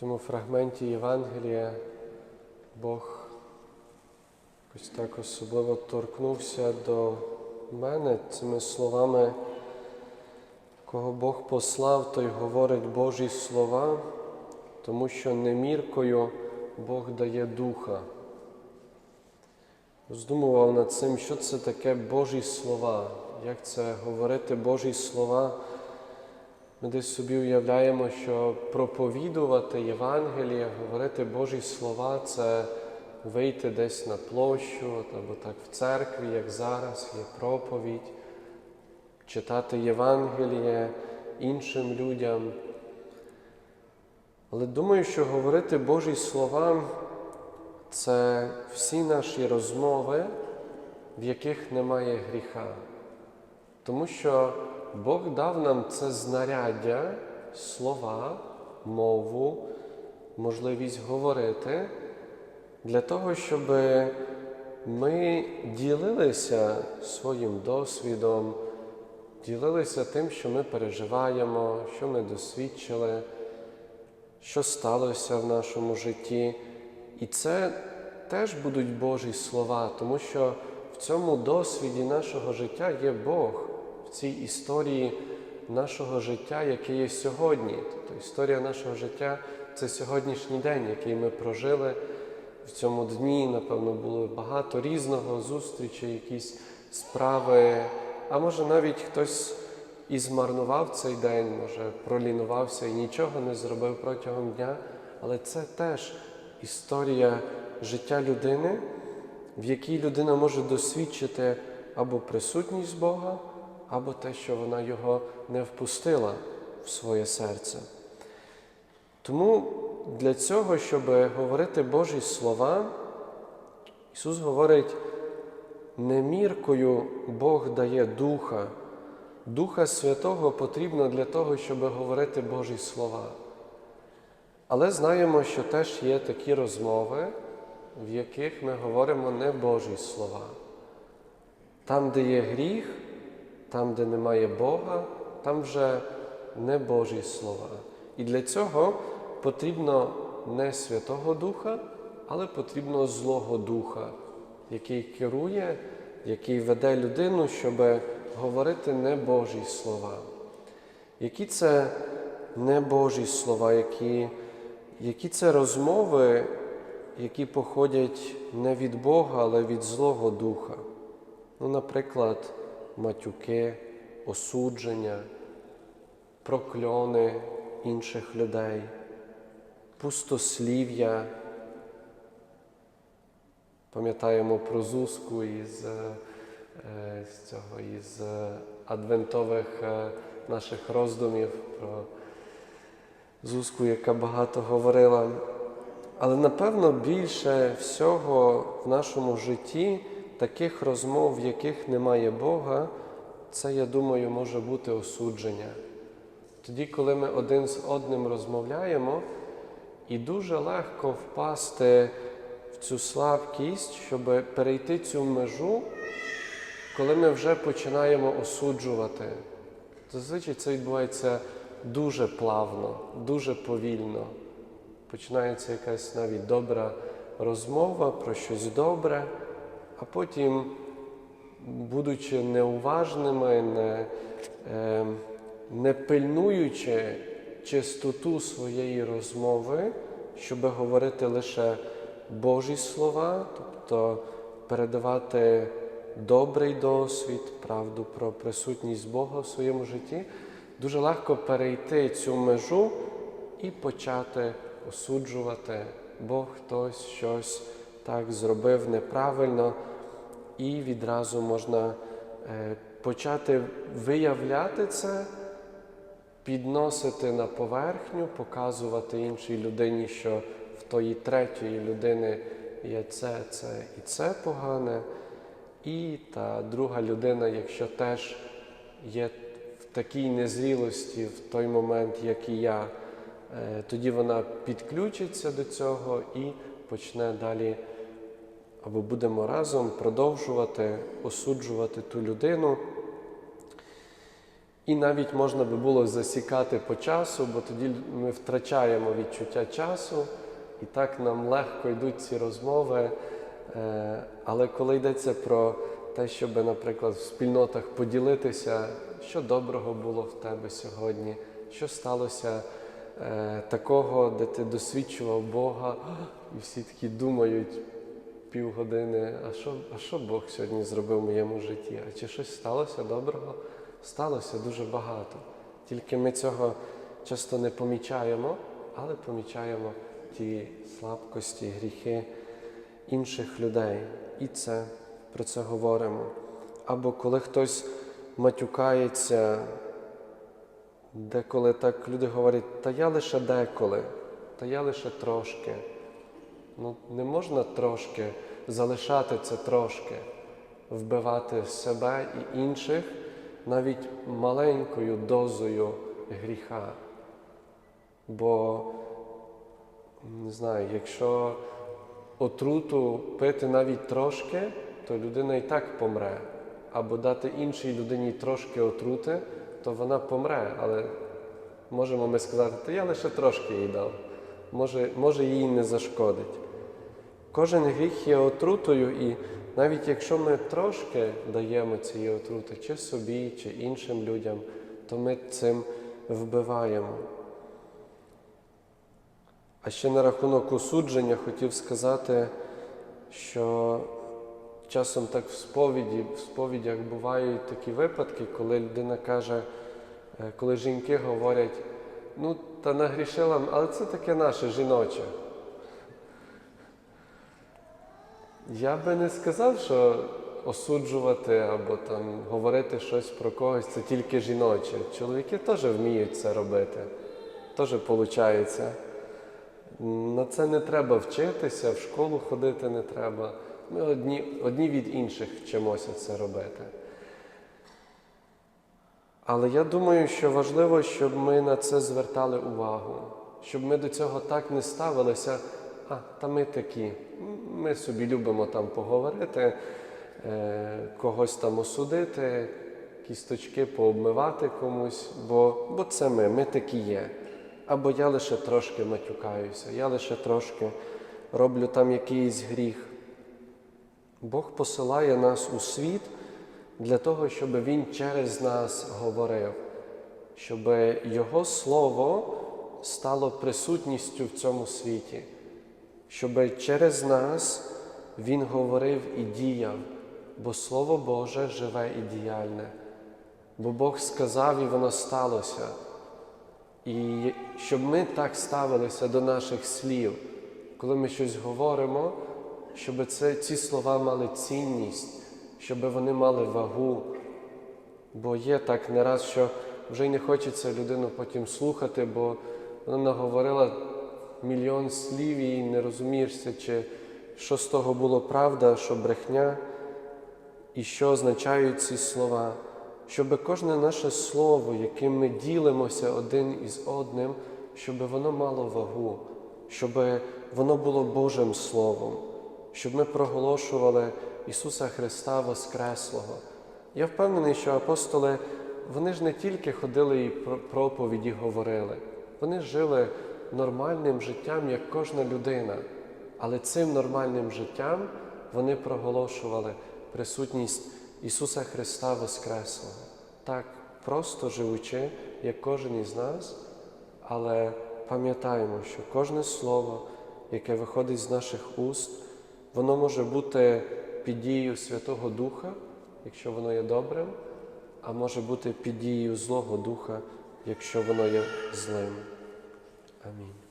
цьому фрагменті Євангелія Бог якось так особливо торкнувся до мене цими словами, кого Бог послав, той говорить Божі слова, тому що не міркою Бог дає духа. Роздумував над цим, що це таке Божі слова, як це говорити Божі слова. Ми десь собі уявляємо, що проповідувати Євангеліє, говорити Божі слова це вийти десь на площу або так в церкві, як зараз, є проповідь, читати Євангеліє іншим людям. Але думаю, що говорити Божі слова це всі наші розмови, в яких немає гріха. Тому що Бог дав нам це знаряддя, слова, мову, можливість говорити для того, щоб ми ділилися своїм досвідом, ділилися тим, що ми переживаємо, що ми досвідчили, що сталося в нашому житті. І це теж будуть Божі слова, тому що в цьому досвіді нашого життя є Бог цій історії нашого життя, яке є сьогодні. Тобто історія нашого життя це сьогоднішній день, який ми прожили. В цьому дні, напевно, було багато різного зустрічей, якісь справи. А може навіть хтось і змарнував цей день, може пролінувався і нічого не зробив протягом дня. Але це теж історія життя людини, в якій людина може досвідчити або присутність Бога, або те, що вона його не впустила в своє серце. Тому для цього, щоб говорити Божі слова, Ісус говорить, не міркою Бог дає Духа. Духа Святого потрібно для того, щоб говорити Божі слова. Але знаємо, що теж є такі розмови, в яких ми говоримо не Божі слова. Там, де є гріх, там, де немає Бога, там вже не Божі слова. І для цього потрібно не Святого Духа, але потрібно Злого Духа, який керує, який веде людину, щоб говорити не Божі слова. Які це не Божі слова, які, які це розмови, які походять не від Бога, але від Злого Духа. Ну, наприклад, матюки, осудження, прокльони інших людей, пустослів'я. Пам'ятаємо про Зузку із, е, з цього, із адвентових е, наших роздумів про Зузку, яка багато говорила. Але напевно більше всього в нашому житті таких розмов, в яких немає Бога, це, я думаю, може бути осудження. Тоді, коли ми один з одним розмовляємо, і дуже легко впасти в цю слабкість, щоб перейти цю межу, коли ми вже починаємо осуджувати. Зазвичай це відбувається дуже плавно, дуже повільно. Починається якась навіть добра розмова про щось добре, а потім, будучи неуважними, не, е, не пильнуючи чистоту своєї розмови, щоб говорити лише Божі слова, тобто передавати добрий досвід, правду про присутність Бога в своєму житті, дуже легко перейти цю межу і почати осуджувати, бо хтось щось так зробив неправильно, і відразу можна е, почати виявляти це, підносити на поверхню, показувати іншій людині, що в тої третьої людини є це, це і це погане. І та друга людина, якщо теж є в такій незрілості в той момент, як і я, е, тоді вона підключиться до цього і почне далі, або будемо разом продовжувати осуджувати ту людину. І навіть можна би було засікати по часу, бо тоді ми втрачаємо відчуття часу, і так нам легко йдуть ці розмови. Е, Але коли йдеться про те, щоб, наприклад, в спільнотах поділитися, що доброго було в тебе сьогодні, що сталося е, такого, де ти досвідчував Бога, і всі такі думають півгодини, а що, а що Бог сьогодні зробив в моєму житті? А чи щось сталося доброго? Сталося дуже багато. Тільки ми цього часто не помічаємо, але помічаємо ті слабкості, гріхи інших людей. І це про це говоримо. Або коли хтось матюкається, деколи так люди говорять, та я лише деколи, та я лише трошки. Ну, не можна трошки залишати це трошки, вбивати себе і інших навіть маленькою дозою гріха. Бо, не знаю, якщо отруту пити навіть трошки, то людина і так помре. Або дати іншій людині трошки отрути, то вона помре. Але можемо ми сказати, то я лише трошки їй дав. Може, може їй не зашкодить. Кожен гріх є отрутою, і навіть якщо ми трошки даємо цієї отрути, чи собі, чи іншим людям, то ми цим вбиваємо. А ще на рахунок осудження хотів сказати, що часом так в сповіді, в сповідях бувають такі випадки, коли людина каже, е, коли жінки говорять, ну та нагрішила, але це таке наше жіноче. Я би не сказав, що осуджувати або там говорити щось про когось це тільки жіноче. Чоловіки теж вміють це робити, теж виходить. На це не треба вчитися, в школу ходити не треба. Ми одні, одні від інших вчимося це робити. Але я думаю, що важливо, щоб ми на це звертали увагу, щоб ми до цього так не ставилися, а та ми такі. Ми собі любимо там поговорити, е, когось там осудити, кісточки пообмивати комусь, бо, бо це ми, ми такі є. Або я лише трошки матюкаюся, я лише трошки роблю там якийсь гріх. Бог посилає нас у світ для того, щоб Він через нас говорив, щоб Його Слово стало присутністю в цьому світі, щоб через нас Він говорив і діяв, бо Слово Боже живе і діяльне, бо Бог сказав і воно сталося. І щоб ми так ставилися до наших слів, коли ми щось говоримо, щоб це, ці слова мали цінність, щоб вони мали вагу. Бо є так не раз, що вже й не хочеться людину потім слухати, бо вона наговорила мільйон слів і не розумієшся, чи що з того було правда, що брехня, і що означають ці слова щоб кожне наше слово, яким ми ділимося один із одним, щоб воно мало вагу, щоб воно було Божим Словом, щоб ми проголошували Ісуса Христа Воскреслого. Я впевнений, що апостоли вони ж не тільки ходили і проповіді говорили, вони жили нормальним життям, як кожна людина, але цим нормальним життям вони проголошували присутність Ісуса Христа Воскреслого. Так просто живучи, як кожен із нас, але пам'ятаємо, що кожне слово, яке виходить з наших уст, воно може бути під дією Святого Духа, якщо воно є добрим, а може бути під дією Злого Духа, якщо воно є злим. Amén.